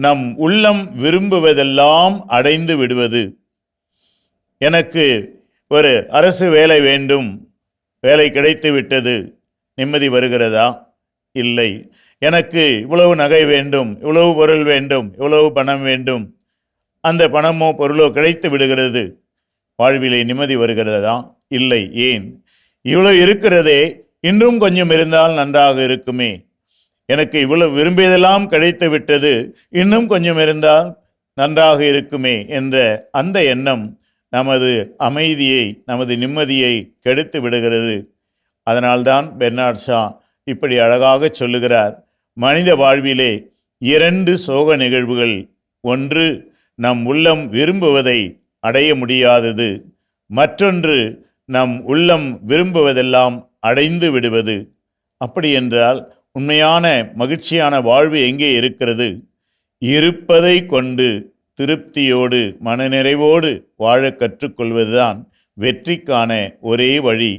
நம் உள்ளம் விரும்புவதெல்லாம் அடைந்து விடுவது. எனக்கு ஒரு அரசு வேலை வேண்டும். வேலை கிடைத்து விட்டது. நிம்மதி வருகிறதா? இல்லை. எனக்கு இவ்வளவு நகை வேண்டும். இவ்வளவு பொருள் வேண்டும். இவ்வளவு பணம் வேண்டும். அந்த பணமோ பொருளோ கிடைத்து விடுகிறது. வாழ்விலே நிம்மதி வருகிறதா? இல்லை. ஏன்? இவ்வளோ இருக்கிறதே. இன்றும் கொஞ்சம் இருந்தால் நன்றாக இருக்குமே. எனக்கு இவ்வளவு விரும்பியதெல்லாம் கிடைத்து விட்டது. இன்னும் கொஞ்சம் இருந்தால் நன்றாக இருக்குமே என்ற அந்த எண்ணம் நமது அமைதியை நமது நிம்மதியை கெடுத்து விடுகிறது. அதனால்தான் பெர்னாட் ஷா இப்படி அழகாக சொல்லுகிறார். மனித வாழ்விலே இரண்டு சோக நிகழ்வுகள். ஒன்று நம் உள்ளம் விரும்புவதை அடைய முடியாதது. மற்றொன்று நம் உள்ளம் விரும்புவதெல்லாம் அடைந்து விடுவது. அப்படி என்றால் உண்மையான மகிழ்ச்சியான வாழ்வு எங்கே இருக்கிறது? இருப்பதை கொண்டு திருப்தியோடு மனநிறைவோடு வாழ கற்றுக்கொள்வதுதான் வெற்றிக்கான ஒரே வழி.